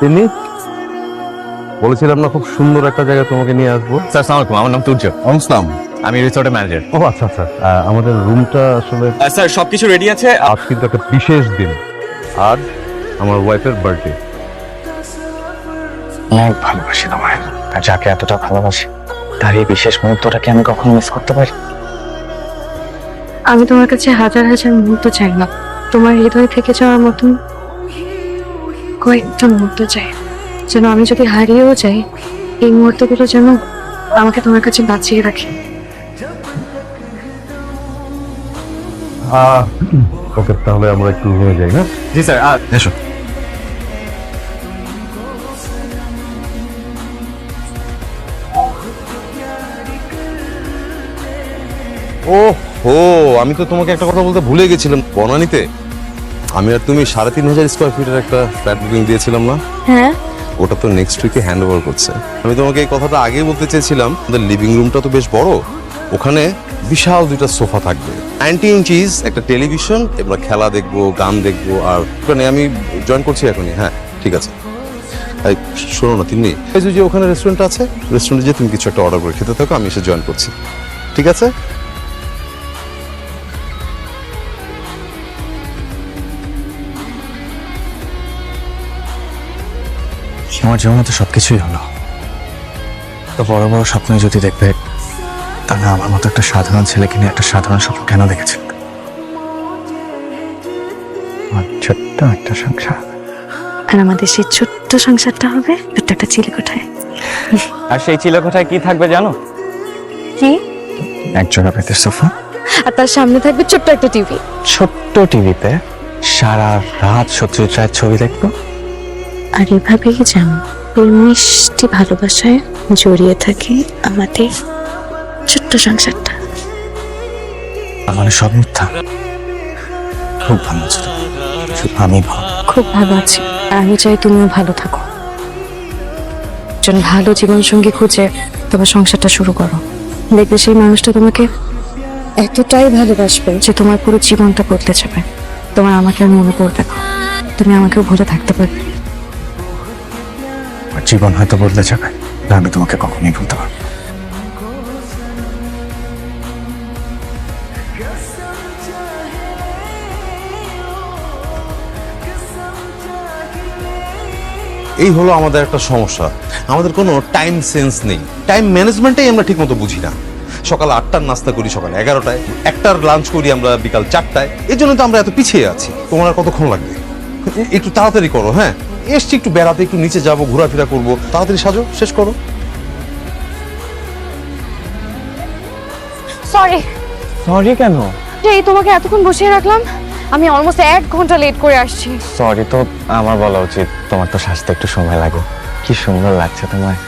তিনি বলেছিলাম না খুব সুন্দর একটা জায়গায় তোমাকে নিয়ে আসব। স্যার সালাম আলাইকুম আমার নাম তুর্য। অনসলাম আমি রিসোর্টের ম্যানেজার। ও আচ্ছা আচ্ছা। আমাদের রুমটা আসলে স্যার সবকিছু রেডি আছে। আজ কিন্তু একটা বিশেষ দিন। আজ আমার ওয়াইফের বার্থডে অনেক ভালোবাসি তোমায়। আর যাকে এতটা ভালোবাসি তার এই বিশেষ মুহূর্তটাকে আমি কখনো মিস করতে পারি? আমি তোমার কাছে হাজার হাজার মুহূর্ত চাই না। তোমার হৃদয় থেকে যাওয়ার মতন কয়েকটা মুহূর্ত চাই যেন আমি যদি হারিয়েও যাই এই মুহূর্তগুলো যেন আমাকে তোমার কাছে বাঁচিয়ে রাখে। ওকে তাহলে আমরা একটু রুমে যাই হ্যাঁ? জি স্যার এসো। ও হো আমি তো তোমাকে একটা কথা বলতে ভুলে গেছিলাম বনানীতে। আমি আর তুমি সাড়ে তিন হাজার স্কোয়ার ফিটের একটা ফ্ল্যাট বুকিং দিয়েছিলাম না? হ্যাঁ। ওটা তো নেক্সট উইকে হ্যান্ড ওভার করছে। আমি তোমাকে এই কথাটা আগেই বলতে চেয়েছিলাম আমাদের লিভিং রুমটা তো বেশ বড়। ওখানে বিশাল দুইটা সোফা থাকবে। নাইনটি ইঞ্চিস একটা টেলিভিশন এবার খেলা দেখব গান দেখব আর ওখানে আমি জয়েন করছি এখনই। হ্যাঁ ঠিক আছে। শোনো না তিনি এই যে ওখানে রেস্টুরেন্ট আছে রেস্টুরেন্টে যে তুমি কিছু একটা অর্ডার করে খেতে থাকো আমি এসে জয়েন করছি। ঠিক আছে? আমার জীবনে তো সবকিছুই হলো। তো বড় বড় স্বপ্ন যদি দেখবে তাহলে আমার মতো একটা সাধারণ ছেলেকে নিয়ে একটা সাধারণ স্বপ্ন কেন দেখেছে আমার ছোট্ট একটা সংসার। আর আমাদের সেই ছোট্ট সংসারটা হবে ছোট্ট একটা চিলেকোঠায়। আর সেই চিলেকোঠায় কি থাকবে জানো? কি? এক জোড়া পেতের সোফা। আর তার সামনে থাকবে ছোট্ট একটা টিভি। ছোট্ট টিভিতে সারা রাত সত্যজিৎ রায়ের ছবি দেখব। আর এভাবেই যেন এই মিষ্টি ভালোবাসায় জড়িয়ে থাকে আমাদের ছোট্ট সংসারটা? আমার সব মিথ্যা। খুব ভালো ছিল আমি খুব ভালো আছি। আমি চাই তুমিও ভালো থাকো। একজন ভালো জীবনসঙ্গী খুঁজে তোমার সংসারটা শুরু করো। দেখবে সেই মানুষটা তোমাকে এতটাই ভালোবাসবে যে তোমার পুরো জীবনটা বদলে যাবে। তোমার আমাকে আর মনে পড়বে না। তুমি আমাকেও ভুলে থাকতে পারবে। জীবন হয়তো বদলে যাবে আমি তোমাকে কখনোই ভুলতে পারব এই হলো আমাদের একটা সমস্যা। আমাদের কোনো টাইম সেন্স নেই। টাইম ম্যানেজমেন্টেই আমরা ঠিকমতো বুঝি না। সকাল আটটার নাস্তা করি সকাল এগারোটায়, একটার লাঞ্চ করি আমরা বিকাল চারটায়। এর জন্য তো আমরা এত পিছিয়ে আছি। তোমার কতক্ষণ লাগবে? একটু তাড়াতাড়ি করো হ্যাঁ? এসছি একটু বেড়াতে একটু নিচে যাব ঘোরাফেরা করব। তাড়াতাড়ি সাজো শেষ করো। সরি সরি কেন? এই তোমাকে এতক্ষণ বসিয়ে রাখলাম আমি অলমোস্ট এক ঘণ্টা লেট করে আসছি। সরি তো আমার বলা উচিত তোমার তো সাজতে একটু সময় লাগে। কি সুন্দর লাগছে তোমায়।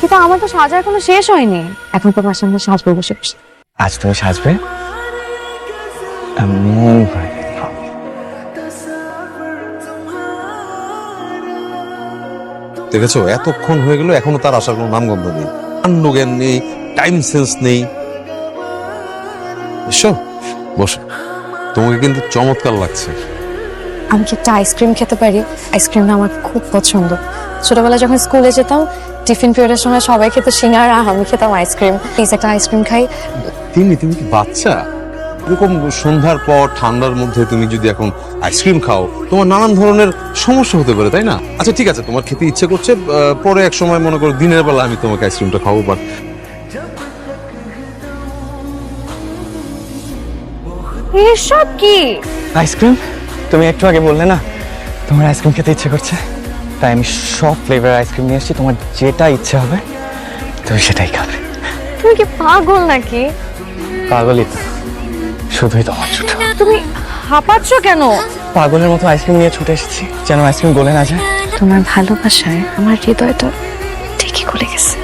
কিন্তু আমার তো সাজা এখনও শেষ হয়নি। এখন তোমার সামনে সাজবো বসে বসে। আজ তুমি সাজবে? এমন দেখেছ এতক্ষণ হয়ে গেল এখনও তার আসার কোনো নাম নামগন্ধ নেই। কাণ্ড জ্ঞান নেই টাইম সেন্স নেই। এসো বসো। তোমাকে কিন্তু চমৎকার লাগছে। আমি কি একটা আইসক্রিম খেতে পারি? আইসক্রিমটা আমার খুব পছন্দ। ছোটবেলায় যখন স্কুলে যেতাম টিফিন পিরিয়ডের সময় সবাই খেত সিঙ্গারা আমি খেতাম আইসক্রিম প্লিজ একটা আইসক্রিম খাই। তিনি তুমি কি বাচ্চা? এরকম সন্ধ্যার পর ঠান্ডার মধ্যে তুমি যদি এখন আইসক্রিম খাও তোমার নানান ধরনের সমস্যা হতে পারে তাই না? আচ্ছা ঠিক আছে তোমার খেতে ইচ্ছে করছে পরে এক সময় মনে করো দিনের বেলা আমি তোমাকে আইসক্রিমটা খাব বাট এসব কি? আইসক্রিম তুমি একটু আগে বললে না তোমার আইসক্রিম খেতে ইচ্ছে করছে? তাই আমি সব ফ্লেভার আইসক্রিম নিয়ে এসেছি তোমার যেটা ইচ্ছে হবে তুমি সেটাই খাবে। তুমি কি পাগল নাকি? পাগলই তো। শুধুই তোমার ছুটো তুমি হাঁপাচ্ছ কেন? পাগলের মতো আইসক্রিম নিয়ে ছুটে এসেছি যেন আইসক্রিম গলে না যায়। তোমার ভালোবাসায় আমার হৃদয়টা ঠিকই খুলে গেছে।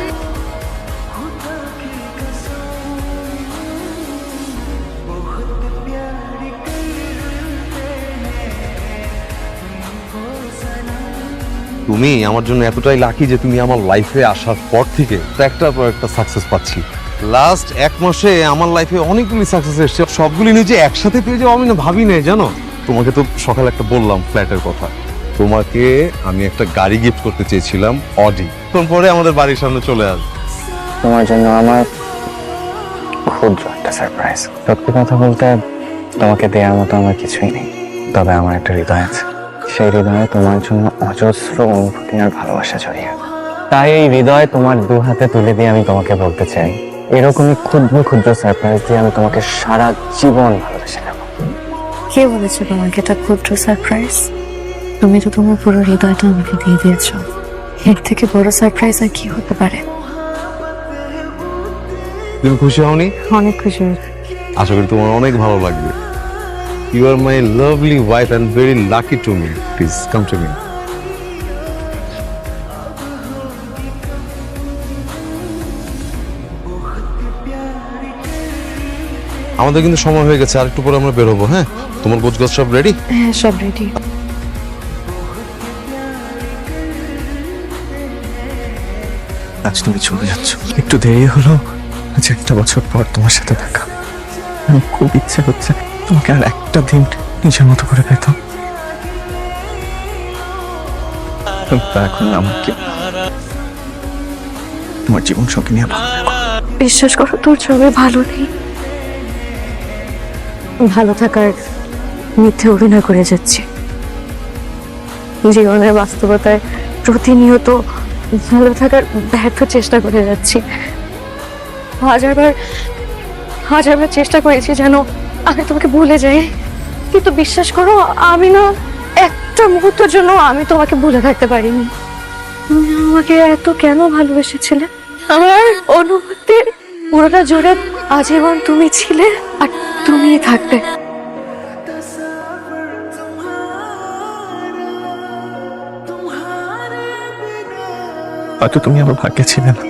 তুমি আমার জন্য এতটাই লাকি যে তুমি আমার লাইফে আসার পর থেকে একটার পর একটা সাকসেস পাচ্ছি। লাস্ট এক মাসে আমার লাইফে অনেকগুলি সাকসেস এসেছে। সবগুলি নিজে একসাথে পেয়ে যাও আমি না ভাবি নাই, জানো? তোমাকে তো সকালে একটা বললাম ফ্ল্যাটের কথা। তোমাকে আমি একটা গাড়ি গিফট করতে চেয়েছিলাম অডি পরে আমাদের বাড়ির সামনে চলে আস। তোমার জন্য আমার ক্ষুদ্র একটা সারপ্রাইজ সত্যি কথা বলতে, তোমাকে দেওয়ার মতো আমার কিছুই নেই। তবে আমার একটা হৃদয় আছে। সেই হৃদয়ে তোমার জন্য অজস্র অনুভূতি আর ভালোবাসা জড়িয়ে। তাই এই হৃদয় তোমার দু হাতে তুলে দিয়ে আমি তোমাকে বলতে চাই। এরকমই ক্ষুদ্র ক্ষুদ্র সারপ্রাইজ দিয়ে আমি তোমাকে সারা জীবন ভালোবেসে নেব। কে বলেছে তোমাকে এটা ক্ষুদ্র সারপ্রাইজ তুমি তো তোমার পুরো হৃদয়টা আমাকে দিয়ে দিয়েছ। এর থেকে বড় সারপ্রাইজ আর কি হতে পারে? তুমি খুশি হওনি? অনেক খুশি। আশা করি তোমার অনেক ভালো লাগবে। You are my lovely wife and very lucky to me please come to me আমাদের কিন্তু সময় হয়ে গেছে আর একটু পরে আমরা বেরোবো হ্যাঁ? তোমার গোছ গোছ সব রেডি হ্যাঁ সব রেডি আজ তুমি চলে যাচ্ছ। একটু দেরি হলো আজ একটা বছর পর তোমার সাথে দেখা। আমার খুব ইচ্ছে হচ্ছে তোমাকে আর একটা দিন নিজের মতো করে পেতাম। তা এখন আমাকে তোমার জীবন সঙ্গে নিয়ে। বিশ্বাস করো তোর ছবি ভালো নেই। ভালো থাকার মিথ্যে অভিনয় করে যাচ্ছি। জীবনের বাস্তবতায় প্রতিনিয়ত ভালো থাকার ব্যর্থ চেষ্টা করে যাচ্ছি। হাজারবার হাজারবার চেষ্টা করেছি যেন আমি তোমাকে ভুলে যাই। কিন্তু বিশ্বাস করো, আমি না একটা মুহূর্তের জন্য আমি তোমাকে ভুলে থাকতে পারিনি। তুমি আমাকে এত কেন ভালোবেসেছিলে? আমার অনুভূতির পুরোটা জুড়ে আজীবন তুমি ছিলে, আর তুমিই থাকবে। হয়তো তুমি আমার ভাগ্যে ছিলে না।